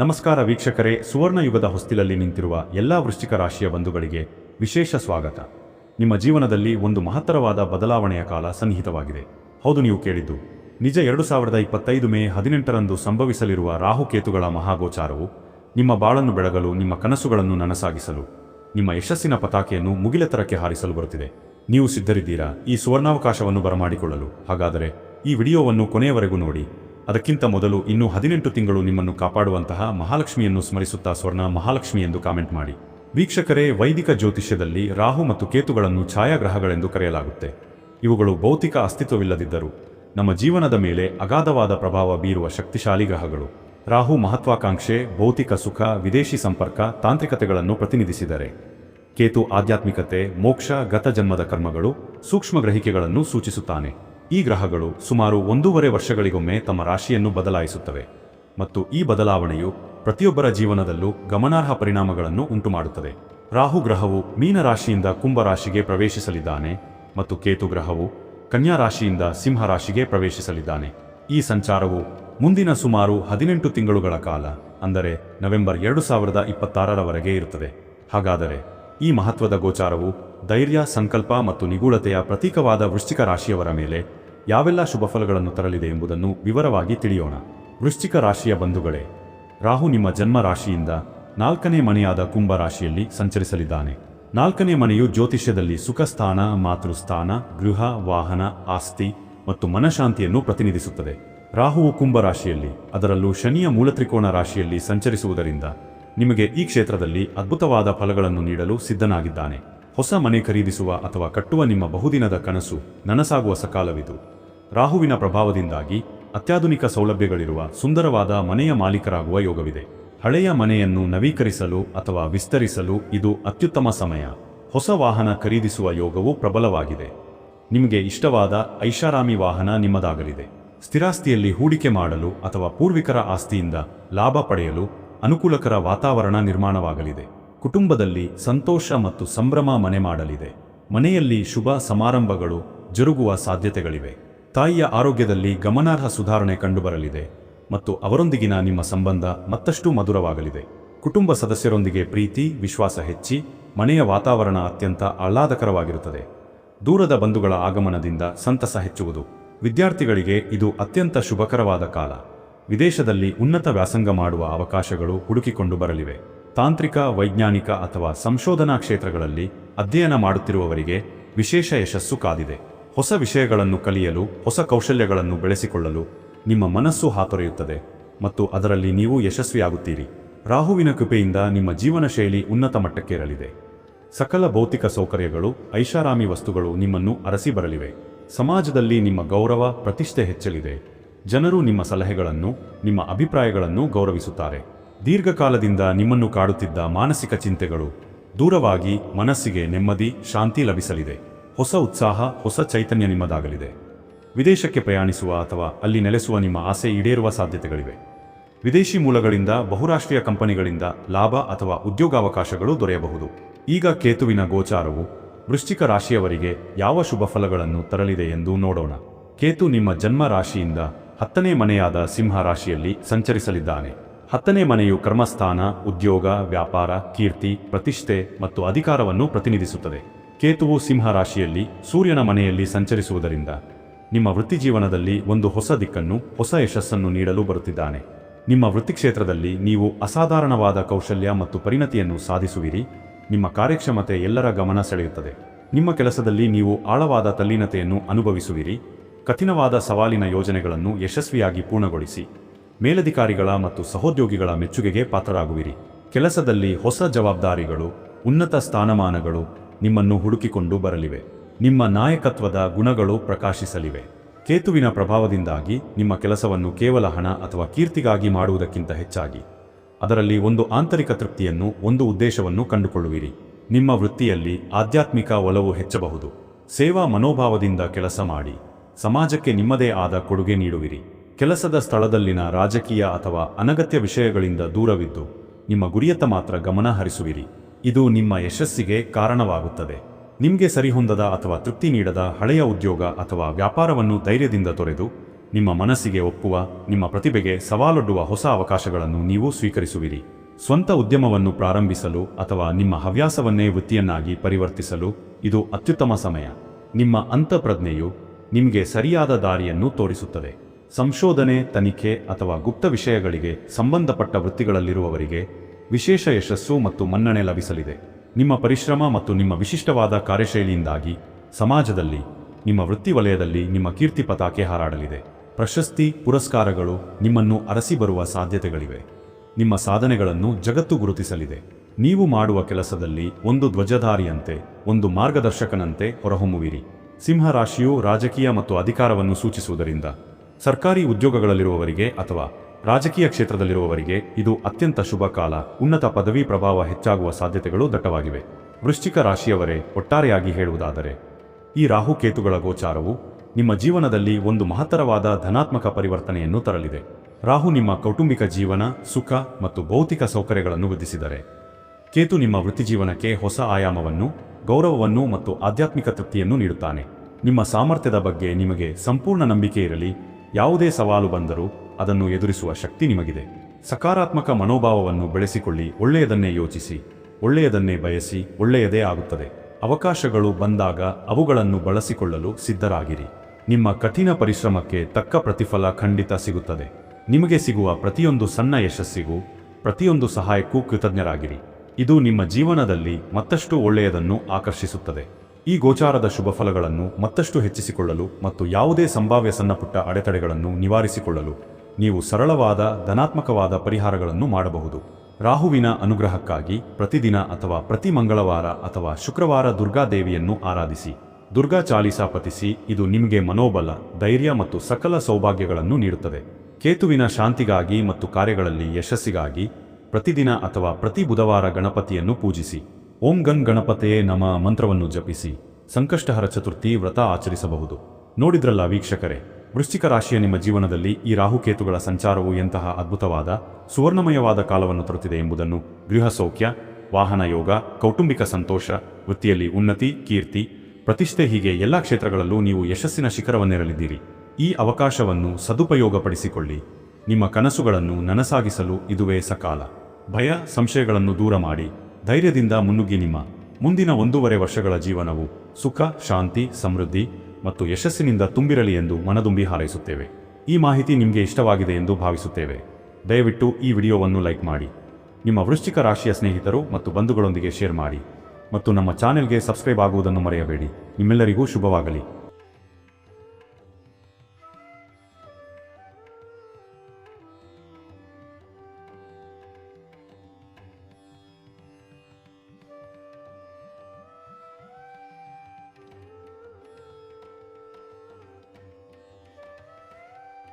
ನಮಸ್ಕಾರ ವೀಕ್ಷಕರೇ, ಸುವರ್ಣಯುಗದ ಹೊಸ್ತಿಲಲ್ಲಿ ನಿಂತಿರುವ ಎಲ್ಲ ವೃಶ್ಚಿಕ ರಾಶಿಯ ಬಂಧುಗಳಿಗೆ ವಿಶೇಷ ಸ್ವಾಗತ. ನಿಮ್ಮ ಜೀವನದಲ್ಲಿ ಒಂದು ಮಹತ್ತರವಾದ ಬದಲಾವಣೆಯ ಕಾಲ ಸನ್ನಿಹಿತವಾಗಿದೆ. ಹೌದು, ನೀವು ಕೇಳಿದ್ದು. ನಿಜ, ಎರಡು ಸಾವಿರದ ಇಪ್ಪತ್ತೈದು ಮೇ ಹದಿನೆಂಟರಂದು ಸಂಭವಿಸಲಿರುವ ರಾಹುಕೇತುಗಳ ಮಹಾಗೋಚಾರವು ನಿಮ್ಮ ಬಾಳನ್ನು ಬೆಳಗಲು, ನಿಮ್ಮ ಕನಸುಗಳನ್ನು ನನಸಾಗಿಸಲು, ನಿಮ್ಮ ಯಶಸ್ಸಿನ ಪತಾಕೆಯನ್ನು ಮುಗಿಲೆತ್ತರಕ್ಕೆ ಹಾರಿಸಲು ಬರುತ್ತಿದೆ. ನೀವು ಸಿದ್ಧರಿದ್ದೀರಾ? ಈ ಸುವರ್ಣಾವಕಾಶವನ್ನು ಬರಮಾಡಿಕೊಳ್ಳಲು. ಹಾಗಾದರೆ ಈ ವಿಡಿಯೋವನ್ನು ಕೊನೆಯವರೆಗೂ ನೋಡಿ. ಅದಕ್ಕಿಂತ ಮೊದಲು ಇನ್ನೂ ಹದಿನೆಂಟು ತಿಂಗಳು ನಿಮ್ಮನ್ನು ಕಾಪಾಡುವಂತಹ ಮಹಾಲಕ್ಷ್ಮಿಯನ್ನು ಸ್ಮರಿಸುತ್ತಾ ಸ್ವರ್ಣ ಮಹಾಲಕ್ಷ್ಮಿ ಎಂದು ಕಾಮೆಂಟ್ ಮಾಡಿ. ವೀಕ್ಷಕರೇ, ವೈದಿಕ ಜ್ಯೋತಿಷ್ಯದಲ್ಲಿ ರಾಹು ಮತ್ತು ಕೇತುಗಳನ್ನು ಛಾಯಾಗ್ರಹಗಳೆಂದು ಕರೆಯಲಾಗುತ್ತೆ. ಇವುಗಳು ಭೌತಿಕ ಅಸ್ತಿತ್ವವಿಲ್ಲದಿದ್ದರೂ ನಮ್ಮ ಜೀವನದ ಮೇಲೆ ಅಗಾಧವಾದ ಪ್ರಭಾವ ಬೀರುವ ಶಕ್ತಿಶಾಲಿ ಗ್ರಹಗಳು. ರಾಹು ಮಹತ್ವಾಕಾಂಕ್ಷೆ, ಭೌತಿಕ ಸುಖ, ವಿದೇಶಿ ಸಂಪರ್ಕ, ತಾಂತ್ರಿಕತೆಗಳನ್ನು ಪ್ರತಿನಿಧಿಸಿದರೆ. ಕೇತು ಆಧ್ಯಾತ್ಮಿಕತೆ, ಮೋಕ್ಷ, ಗತ ಜನ್ಮದ ಕರ್ಮಗಳು, ಸೂಕ್ಷ್ಮ ಗ್ರಹಿಕೆಗಳನ್ನು ಸೂಚಿಸುತ್ತಾನೆ. ಈ ಗ್ರಹಗಳು ಸುಮಾರು ಒಂದೂವರೆ ವರ್ಷಗಳಿಗೊಮ್ಮೆ ತಮ್ಮ ರಾಶಿಯನ್ನು ಬದಲಾಯಿಸುತ್ತವೆ ಮತ್ತು ಈ ಬದಲಾವಣೆಯು ಪ್ರತಿಯೊಬ್ಬರ ಜೀವನದಲ್ಲೂ ಗಮನಾರ್ಹ ಪರಿಣಾಮಗಳನ್ನು ಉಂಟುಮಾಡುತ್ತದೆ. ರಾಹು ಗ್ರಹವು ಮೀನರಾಶಿಯಿಂದ ಕುಂಭರಾಶಿಗೆ ಕುಂಭ ರಾಶಿಗೆ ಪ್ರವೇಶಿಸಲಿದ್ದಾನೆ ಮತ್ತು ಕೇತು ಗ್ರಹವು ಕನ್ಯಾ ರಾಶಿಯಿಂದ ಸಿಂಹ ರಾಶಿಗೆ ಪ್ರವೇಶಿಸಲಿದ್ದಾನೆ. ಈ ಸಂಚಾರವು ಮುಂದಿನ ಸುಮಾರು ಹದಿನೆಂಟು ತಿಂಗಳುಗಳ ಕಾಲ, ಅಂದರೆ ನವೆಂಬರ್ ಎರಡು ಸಾವಿರದ ಇಪ್ಪತ್ತಾರರವರೆಗೆ ಇರುತ್ತದೆ. ಹಾಗಾದರೆ ಈ ಮಹತ್ವದ ಗೋಚಾರವು ಧೈರ್ಯ, ಸಂಕಲ್ಪ ಮತ್ತು ನಿಗೂಢತೆಯ ಪ್ರತೀಕವಾದ ವೃಶ್ಚಿಕ ರಾಶಿಯವರ ಮೇಲೆ ಯಾವೆಲ್ಲ ಶುಭಫಲಗಳನ್ನು ತರಲಿದೆ ಎಂಬುದನ್ನು ವಿವರವಾಗಿ ತಿಳಿಯೋಣ. ವೃಶ್ಚಿಕ ರಾಶಿಯ ಬಂಧುಗಳೇ, ರಾಹು ನಿಮ್ಮ ಜನ್ಮ ರಾಶಿಯಿಂದ ನಾಲ್ಕನೇ ಮನೆಯಾದ ಕುಂಭ ರಾಶಿಯಲ್ಲಿ ಸಂಚರಿಸಲಿದ್ದಾನೆ. ನಾಲ್ಕನೇ ಮನೆಯು ಜ್ಯೋತಿಷ್ಯದಲ್ಲಿ ಸುಖಸ್ಥಾನ ಮಾತೃಸ್ಥಾನ, ಗೃಹ, ವಾಹನ, ಆಸ್ತಿ ಮತ್ತು ಮನಶಾಂತಿಯನ್ನು ಪ್ರತಿನಿಧಿಸುತ್ತದೆ. ರಾಹುವು ಕುಂಭ ರಾಶಿಯಲ್ಲಿ, ಅದರಲ್ಲೂ ಶನಿಯ ಮೂಲತ್ರಿಕೋಣ ರಾಶಿಯಲ್ಲಿ ಸಂಚರಿಸುವುದರಿಂದ ನಿಮಗೆ ಈ ಕ್ಷೇತ್ರದಲ್ಲಿ ಅದ್ಭುತವಾದ ಫಲಗಳನ್ನು ನೀಡಲು ಸಿದ್ಧನಾಗಿದ್ದಾನೆ. ಹೊಸ ಮನೆ ಖರೀದಿಸುವ ಅಥವಾ ಕಟ್ಟುವ ನಿಮ್ಮ ಬಹುದಿನದ ಕನಸು ನನಸಾಗುವ ಸಕಾಲವಿದು. ರಾಹುವಿನ ಪ್ರಭಾವದಿಂದಾಗಿ ಅತ್ಯಾಧುನಿಕ ಸೌಲಭ್ಯಗಳಿರುವ ಸುಂದರವಾದ ಮನೆಯ ಮಾಲೀಕರಾಗುವ ಯೋಗವಿದೆ. ಹಳೆಯ ಮನೆಯನ್ನು ನವೀಕರಿಸಲು ಅಥವಾ ವಿಸ್ತರಿಸಲು ಇದು ಅತ್ಯುತ್ತಮ ಸಮಯ. ಹೊಸ ವಾಹನ ಖರೀದಿಸುವ ಯೋಗವು ಪ್ರಬಲವಾಗಿದೆ. ನಿಮಗೆ ಇಷ್ಟವಾದ ಐಷಾರಾಮಿ ವಾಹನ ನಿಮ್ಮದಾಗಲಿದೆ. ಸ್ಥಿರಾಸ್ತಿಯಲ್ಲಿ ಹೂಡಿಕೆ ಮಾಡಲು ಅಥವಾ ಪೂರ್ವಿಕರ ಆಸ್ತಿಯಿಂದ ಲಾಭ ಪಡೆಯಲು ಅನುಕೂಲಕರ ವಾತಾವರಣ ನಿರ್ಮಾಣವಾಗಲಿದೆ. ಕುಟುಂಬದಲ್ಲಿ ಸಂತೋಷ ಮತ್ತು ಸಂಭ್ರಮ ಮನೆ ಮಾಡಲಿದೆ. ಮನೆಯಲ್ಲಿ ಶುಭ ಸಮಾರಂಭಗಳು ಜರುಗುವ ಸಾಧ್ಯತೆಗಳಿವೆ. ತಾಯಿಯ ಆರೋಗ್ಯದಲ್ಲಿ ಗಮನಾರ್ಹ ಸುಧಾರಣೆ ಕಂಡುಬರಲಿದೆ ಮತ್ತು ಅವರೊಂದಿಗಿನ ನಿಮ್ಮ ಸಂಬಂಧ ಮತ್ತಷ್ಟು ಮಧುರವಾಗಲಿದೆ. ಕುಟುಂಬ ಸದಸ್ಯರೊಂದಿಗೆ ಪ್ರೀತಿ, ವಿಶ್ವಾಸ ಹೆಚ್ಚಿ, ಮನೆಯ ವಾತಾವರಣ ಅತ್ಯಂತ ಆಹ್ಲಾದಕರವಾಗಿರುತ್ತದೆ. ದೂರದ ಬಂಧುಗಳ ಆಗಮನದಿಂದ ಸಂತಸ ಹೆಚ್ಚುವುದು. ವಿದ್ಯಾರ್ಥಿಗಳಿಗೆ ಇದು ಅತ್ಯಂತ ಶುಭಕರವಾದ ಕಾಲ. ವಿದೇಶದಲ್ಲಿ ಉನ್ನತ ವ್ಯಾಸಂಗ ಮಾಡುವ ಅವಕಾಶಗಳು ಹುಡುಕಿಕೊಂಡು ಬರಲಿವೆ. ತಾಂತ್ರಿಕ, ವೈಜ್ಞಾನಿಕ ಅಥವಾ ಸಂಶೋಧನಾ ಕ್ಷೇತ್ರಗಳಲ್ಲಿ ಅಧ್ಯಯನ ಮಾಡುತ್ತಿರುವವರಿಗೆ ವಿಶೇಷ ಯಶಸ್ಸು ಕಾದಿದೆ. ಹೊಸ ವಿಷಯಗಳನ್ನು ಕಲಿಯಲು, ಹೊಸ ಕೌಶಲ್ಯಗಳನ್ನು ಬೆಳೆಸಿಕೊಳ್ಳಲು ನಿಮ್ಮ ಮನಸ್ಸು ಹಾತೊರೆಯುತ್ತದೆ ಮತ್ತು ಅದರಲ್ಲಿ ನೀವು ಯಶಸ್ವಿಯಾಗುತ್ತೀರಿ. ರಾಹುವಿನ ಕೃಪೆಯಿಂದ ನಿಮ್ಮ ಜೀವನ ಶೈಲಿ ಉನ್ನತ ಮಟ್ಟಕ್ಕೇರಲಿದೆ. ಸಕಲ ಭೌತಿಕ ಸೌಕರ್ಯಗಳು, ಐಷಾರಾಮಿ ವಸ್ತುಗಳು ನಿಮ್ಮನ್ನು ಅರಸಿ ಬರಲಿವೆ. ಸಮಾಜದಲ್ಲಿ ನಿಮ್ಮ ಗೌರವ, ಪ್ರತಿಷ್ಠೆ ಹೆಚ್ಚಲಿದೆ. ಜನರು ನಿಮ್ಮ ಸಲಹೆಗಳನ್ನು, ನಿಮ್ಮ ಅಭಿಪ್ರಾಯಗಳನ್ನು ಗೌರವಿಸುತ್ತಾರೆ. ದೀರ್ಘಕಾಲದಿಂದ ನಿಮ್ಮನ್ನು ಕಾಡುತ್ತಿದ್ದ ಮಾನಸಿಕ ಚಿಂತೆಗಳು ದೂರವಾಗಿ ಮನಸ್ಸಿಗೆ ನೆಮ್ಮದಿ, ಶಾಂತಿ ಲಭಿಸಲಿದೆ. ಹೊಸ ಉತ್ಸಾಹ, ಹೊಸ ಚೈತನ್ಯ ನಿಮ್ಮದಾಗಲಿದೆ. ವಿದೇಶಕ್ಕೆ ಪ್ರಯಾಣಿಸುವ ಅಥವಾ ಅಲ್ಲಿ ನೆಲೆಸುವ ನಿಮ್ಮ ಆಸೆ ಈಡೇರುವ ಸಾಧ್ಯತೆಗಳಿವೆ. ವಿದೇಶಿ ಮೂಲಗಳಿಂದ, ಬಹುರಾಷ್ಟ್ರೀಯ ಕಂಪನಿಗಳಿಂದ ಲಾಭ ಅಥವಾ ಉದ್ಯೋಗಾವಕಾಶಗಳು ದೊರೆಯಬಹುದು. ಈಗ ಕೇತುವಿನ ಗೋಚಾರವು ವೃಶ್ಚಿಕ ರಾಶಿಯವರಿಗೆ ಯಾವ ಶುಭ ಫಲಗಳನ್ನು ತರಲಿದೆ ಎಂದು ನೋಡೋಣ. ಕೇತು ನಿಮ್ಮ ಜನ್ಮ ರಾಶಿಯಿಂದ ಹತ್ತನೇ ಮನೆಯಾದ ಸಿಂಹ ರಾಶಿಯಲ್ಲಿ ಸಂಚರಿಸಲಿದ್ದಾನೆ. ಹತ್ತನೇ ಮನೆಯು ಕರ್ಮಸ್ಥಾನ, ಉದ್ಯೋಗ, ವ್ಯಾಪಾರ, ಕೀರ್ತಿ, ಪ್ರತಿಷ್ಠೆ ಮತ್ತು ಅಧಿಕಾರವನ್ನು ಪ್ರತಿನಿಧಿಸುತ್ತದೆ. ಕೇತುವು ಸಿಂಹ ರಾಶಿಯಲ್ಲಿ ಸೂರ್ಯನ ಮನೆಯಲ್ಲಿ ಸಂಚರಿಸುವುದರಿಂದ ನಿಮ್ಮ ವೃತ್ತಿಜೀವನದಲ್ಲಿ ಒಂದು ಹೊಸ ದಿಕ್ಕನ್ನು, ಹೊಸ ಯಶಸ್ಸನ್ನು ನೀಡಲು ಬರುತ್ತಿದ್ದಾನೆ. ನಿಮ್ಮ ವೃತ್ತಿ ಕ್ಷೇತ್ರದಲ್ಲಿ ನೀವು ಅಸಾಧಾರಣವಾದ ಕೌಶಲ್ಯ ಮತ್ತು ಪರಿಣತಿಯನ್ನು ಸಾಧಿಸುವಿರಿ. ನಿಮ್ಮ ಕಾರ್ಯಕ್ಷಮತೆ ಎಲ್ಲರ ಗಮನ ಸೆಳೆಯುತ್ತದೆ. ನಿಮ್ಮ ಕೆಲಸದಲ್ಲಿ ನೀವು ಆಳವಾದ ತಲ್ಲೀನತೆಯನ್ನು ಅನುಭವಿಸುವಿರಿ. ಕಠಿಣವಾದ ಸವಾಲಿನ ಯೋಜನೆಗಳನ್ನು ಯಶಸ್ವಿಯಾಗಿ ಪೂರ್ಣಗೊಳಿಸಿ. ಮೇಲಧಿಕಾರಿಗಳ ಮತ್ತು ಸಹೋದ್ಯೋಗಿಗಳ ಮೆಚ್ಚುಗೆಗೆ ಪಾತ್ರರಾಗುವಿರಿ. ಕೆಲಸದಲ್ಲಿ ಹೊಸ ಜವಾಬ್ದಾರಿಗಳು, ಉನ್ನತ ಸ್ಥಾನಮಾನಗಳು ನಿಮ್ಮನ್ನು ಹುಡುಕಿಕೊಂಡು ಬರಲಿವೆ. ನಿಮ್ಮ ನಾಯಕತ್ವದ ಗುಣಗಳು ಪ್ರಕಾಶಿಸಲಿವೆ. ಕೇತುವಿನ ಪ್ರಭಾವದಿಂದಾಗಿ ನಿಮ್ಮ ಕೆಲಸವನ್ನು ಕೇವಲ ಹಣ ಅಥವಾ ಕೀರ್ತಿಗಾಗಿ ಮಾಡುವುದಕ್ಕಿಂತ ಹೆಚ್ಚಾಗಿ. ಅದರಲ್ಲಿ ಒಂದು ಆಂತರಿಕ ತೃಪ್ತಿಯನ್ನು, ಒಂದು ಉದ್ದೇಶವನ್ನು ಕಂಡುಕೊಳ್ಳುವಿರಿ. ನಿಮ್ಮ ವೃತ್ತಿಯಲ್ಲಿ ಆಧ್ಯಾತ್ಮಿಕ ಒಲವು ಹೆಚ್ಚಬಹುದು. ಸೇವಾ ಮನೋಭಾವದಿಂದ ಕೆಲಸ ಮಾಡಿ. ಸಮಾಜಕ್ಕೆ ನಿಮ್ಮದೇ ಆದ ಕೊಡುಗೆ ನೀಡುವಿರಿ. ಕೆಲಸದ ಸ್ಥಳದಲ್ಲಿನ ರಾಜಕೀಯ ಅಥವಾ ಅನಗತ್ಯ ವಿಷಯಗಳಿಂದ ದೂರವಿದ್ದು, ನಿಮ್ಮ ಗುರಿಯತ್ತ ಮಾತ್ರ ಗಮನ ಹರಿಸುವಿರಿ. ಇದು ನಿಮ್ಮ ಯಶಸ್ಸಿಗೆ ಕಾರಣವಾಗುತ್ತದೆ. ನಿಮಗೆ ಸರಿಹೊಂದದ ಅಥವಾ ತೃಪ್ತಿ ನೀಡದ ಹಳೆಯ ಉದ್ಯೋಗ ಅಥವಾ ವ್ಯಾಪಾರವನ್ನು ಧೈರ್ಯದಿಂದ ತೊರೆದು, ನಿಮ್ಮ ಮನಸ್ಸಿಗೆ ಒಪ್ಪುವ, ನಿಮ್ಮ ಪ್ರತಿಭೆಗೆ ಸವಾಲೊಡ್ಡುವ ಹೊಸ ಅವಕಾಶಗಳನ್ನು ನೀವು ಸ್ವೀಕರಿಸುವಿರಿ. ಸ್ವಂತ ಉದ್ಯಮವನ್ನು ಪ್ರಾರಂಭಿಸಲು ಅಥವಾ ನಿಮ್ಮ ಹವ್ಯಾಸವನ್ನೇ ವೃತ್ತಿಯನ್ನಾಗಿ ಪರಿವರ್ತಿಸಲು ಇದು ಅತ್ಯುತ್ತಮ ಸಮಯ. ನಿಮ್ಮ ಅಂತಃಪ್ರಜ್ಞೆಯು ನಿಮಗೆ ಸರಿಯಾದ ದಾರಿಯನ್ನು ತೋರಿಸುತ್ತದೆ. ಸಂಶೋಧನೆ, ತನಿಖೆ ಅಥವಾ ಗುಪ್ತ ವಿಷಯಗಳಿಗೆ ಸಂಬಂಧಪಟ್ಟ ವೃತ್ತಿಗಳಲ್ಲಿರುವವರಿಗೆ ವಿಶೇಷ ಯಶಸ್ಸು ಮತ್ತು ಮನ್ನಣೆ ಲಭಿಸಲಿದೆ. ನಿಮ್ಮ ಪರಿಶ್ರಮ ಮತ್ತು ನಿಮ್ಮ ವಿಶಿಷ್ಟವಾದ ಕಾರ್ಯಶೈಲಿಯಿಂದಾಗಿ ಸಮಾಜದಲ್ಲಿ, ನಿಮ್ಮ ವೃತ್ತಿ ವಲಯದಲ್ಲಿ ನಿಮ್ಮ ಕೀರ್ತಿ ಪತಾಕೆ ಹಾರಾಡಲಿದೆ. ಪ್ರಶಸ್ತಿ, ಪುರಸ್ಕಾರಗಳು ನಿಮ್ಮನ್ನು ಅರಸಿ ಬರುವ ಸಾಧ್ಯತೆಗಳಿವೆ. ನಿಮ್ಮ ಸಾಧನೆಗಳನ್ನು ಜಗತ್ತು ಗುರುತಿಸಲಿದೆ. ನೀವು ಮಾಡುವ ಕೆಲಸದಲ್ಲಿ ಒಂದು ಧ್ವಜಧಾರಿಯಂತೆ, ಒಂದು ಮಾರ್ಗದರ್ಶಕನಂತೆ ಹೊರಹೊಮ್ಮುವಿರಿ. ಸಿಂಹರಾಶಿಯು ರಾಜಕೀಯ ಮತ್ತು ಅಧಿಕಾರವನ್ನು ಸೂಚಿಸುವುದರಿಂದ ಸರ್ಕಾರಿ ಉದ್ಯೋಗಗಳಲ್ಲಿರುವವರಿಗೆ ಅಥವಾ ರಾಜಕೀಯ ಕ್ಷೇತ್ರದಲ್ಲಿರುವವರಿಗೆ ಇದು ಅತ್ಯಂತ ಶುಭ ಕಾಲ. ಉನ್ನತ ಪದವಿ ಪ್ರಭಾವ ಹೆಚ್ಚಾಗುವ ಸಾಧ್ಯತೆಗಳು ದಟ್ಟವಾಗಿವೆ. ವೃಶ್ಚಿಕ ರಾಶಿಯವರೇ, ಒಟ್ಟಾರೆಯಾಗಿ ಹೇಳುವುದಾದರೆ, ಈ ರಾಹುಕೇತುಗಳ ಗೋಚಾರವು ನಿಮ್ಮ ಜೀವನದಲ್ಲಿ ಒಂದು ಮಹತ್ತರವಾದ ಧನಾತ್ಮಕ ಪರಿವರ್ತನೆಯನ್ನು ತರಲಿದೆ. ರಾಹು ನಿಮ್ಮ ಕೌಟುಂಬಿಕ ಜೀವನ, ಸುಖ ಮತ್ತು ಭೌತಿಕ ಸೌಕರ್ಯಗಳನ್ನು ವೃದ್ಧಿಸಿದರೆ, ಕೇತು ನಿಮ್ಮ ವೃತ್ತಿಜೀವನಕ್ಕೆ ಹೊಸ ಆಯಾಮವನ್ನು, ಗೌರವವನ್ನು ಮತ್ತು ಆಧ್ಯಾತ್ಮಿಕ ತೃಪ್ತಿಯನ್ನು ನೀಡುತ್ತಾನೆ. ನಿಮ್ಮ ಸಾಮರ್ಥ್ಯದ ಬಗ್ಗೆ ನಿಮಗೆ ಸಂಪೂರ್ಣ ನಂಬಿಕೆ ಇರಲಿ. ಯಾವುದೇ ಸವಾಲು ಬಂದರೂ ಅದನ್ನು ಎದುರಿಸುವ ಶಕ್ತಿ ನಿಮಗಿದೆ. ಸಕಾರಾತ್ಮಕ ಮನೋಭಾವವನ್ನು ಬೆಳೆಸಿಕೊಳ್ಳಿ, ಒಳ್ಳೆಯದನ್ನೇ ಯೋಚಿಸಿ, ಒಳ್ಳೆಯದನ್ನೇ ಬಯಸಿ, ಒಳ್ಳೆಯದೇ ಆಗುತ್ತದೆ. ಅವಕಾಶಗಳು ಬಂದಾಗ ಅವುಗಳನ್ನು ಬಳಸಿಕೊಳ್ಳಲು ಸಿದ್ಧರಾಗಿರಿ. ನಿಮ್ಮ ಕಠಿಣ ಪರಿಶ್ರಮಕ್ಕೆ ತಕ್ಕ ಪ್ರತಿಫಲ ಖಂಡಿತ ಸಿಗುತ್ತದೆ. ನಿಮಗೆ ಸಿಗುವ ಪ್ರತಿಯೊಂದು ಸಣ್ಣ ಯಶಸ್ಸಿಗೂ, ಪ್ರತಿಯೊಂದು ಸಹಾಯಕ್ಕೂ ಕೃತಜ್ಞರಾಗಿರಿ. ಇದು ನಿಮ್ಮ ಜೀವನದಲ್ಲಿ ಮತ್ತಷ್ಟು ಒಳ್ಳೆಯದನ್ನು ಆಕರ್ಷಿಸುತ್ತದೆ. ಈ ಗೋಚಾರದ ಶುಭ ಫಲಗಳನ್ನು ಮತ್ತಷ್ಟು ಹೆಚ್ಚಿಸಿಕೊಳ್ಳಲು ಮತ್ತು ಯಾವುದೇ ಸಂಭಾವ್ಯ ಸಣ್ಣಪುಟ್ಟ ಅಡೆತಡೆಗಳನ್ನು ನಿವಾರಿಸಿಕೊಳ್ಳಲು ನೀವು ಸರಳವಾದ, ಧನಾತ್ಮಕವಾದ ಪರಿಹಾರಗಳನ್ನು ಮಾಡಬಹುದು. ರಾಹುವಿನ ಅನುಗ್ರಹಕ್ಕಾಗಿ ಪ್ರತಿದಿನ ಅಥವಾ ಪ್ರತಿ ಮಂಗಳವಾರ ಅಥವಾ ಶುಕ್ರವಾರ ದುರ್ಗಾದೇವಿಯನ್ನು ಆರಾಧಿಸಿ. ದುರ್ಗಾ ಚಾಲೀಸಾ ಪತಿಸಿ ಇದು ನಿಮಗೆ ಮನೋಬಲ, ಧೈರ್ಯ ಮತ್ತು ಸಕಲ ಸೌಭಾಗ್ಯಗಳನ್ನು ನೀಡುತ್ತದೆ. ಕೇತುವಿನ ಶಾಂತಿಗಾಗಿ ಮತ್ತು ಕಾರ್ಯಗಳಲ್ಲಿ ಯಶಸ್ಸಿಗಾಗಿ ಪ್ರತಿದಿನ ಅಥವಾ ಪ್ರತಿ ಬುಧವಾರ ಗಣಪತಿಯನ್ನು ಪೂಜಿಸಿ. ಓಂ ಗನ್ ಗಣಪತೆಯೇ ನಮ ಮಂತ್ರವನ್ನು ಜಪಿಸಿ. ಸಂಕಷ್ಟಹರ ಚತುರ್ಥಿ ವ್ರತ ಆಚರಿಸಬಹುದು. ನೋಡಿದ್ರಲ್ಲ ವೀಕ್ಷಕರೇ? ವೃಶ್ಚಿಕ ರಾಶಿಯ ನಿಮ್ಮ ಜೀವನದಲ್ಲಿ ಈ ರಾಹುಕೇತುಗಳ ಸಂಚಾರವು ಎಂತಹ ಅದ್ಭುತವಾದ, ಸುವರ್ಣಮಯವಾದ ಕಾಲವನ್ನು ತರುತ್ತಿದೆ ಎಂಬುದನ್ನು ಗೃಹ ಸೌಖ್ಯ, ವಾಹನ ಯೋಗ, ಕೌಟುಂಬಿಕ ಸಂತೋಷ, ವೃತ್ತಿಯಲ್ಲಿ ಉನ್ನತಿ, ಕೀರ್ತಿ, ಪ್ರತಿಷ್ಠೆ ಹೀಗೆ ಎಲ್ಲ ಕ್ಷೇತ್ರಗಳಲ್ಲೂ ನೀವು ಯಶಸ್ಸಿನ ಶಿಖರವನ್ನಿರಲಿದ್ದೀರಿ. ಈ ಅವಕಾಶವನ್ನು ಸದುಪಯೋಗಪಡಿಸಿಕೊಳ್ಳಿ. ನಿಮ್ಮ ಕನಸುಗಳನ್ನು ನನಸಾಗಿಸಲು ಇದುವೇ ಸಕಾಲ. ಭಯ, ಸಂಶಯಗಳನ್ನು ದೂರ ಮಾಡಿ. ಧೈರ್ಯದಿಂದ ಮುನ್ನುಗ್ಗಿ ನಿಮ್ಮ ಮುಂದಿನ ಒಂದೂವರೆ ವರ್ಷಗಳ ಜೀವನವು ಸುಖ, ಶಾಂತಿ, ಸಮೃದ್ಧಿ ಮತ್ತು ಯಶಸ್ಸಿನಿಂದ ತುಂಬಿರಲಿ ಎಂದು ಮನದುಂಬಿ ಹಾರೈಸುತ್ತೇವೆ. ಈ ಮಾಹಿತಿ ನಿಮಗೆ ಇಷ್ಟವಾಗಿದೆ ಎಂದು ಭಾವಿಸುತ್ತೇವೆ. ದಯವಿಟ್ಟು ಈ ವಿಡಿಯೋವನ್ನು ಲೈಕ್ ಮಾಡಿ. ನಿಮ್ಮ ವೃಶ್ಚಿಕ ರಾಶಿಯ ಸ್ನೇಹಿತರು ಮತ್ತು ಬಂಧುಗಳೊಂದಿಗೆ ಶೇರ್ ಮಾಡಿ. ಮತ್ತು ನಮ್ಮ ಚಾನೆಲ್ಗೆ ಸಬ್ಸ್ಕ್ರೈಬ್ ಆಗುವುದನ್ನು ಮರೆಯಬೇಡಿ. ನಿಮ್ಮೆಲ್ಲರಿಗೂ ಶುಭವಾಗಲಿ.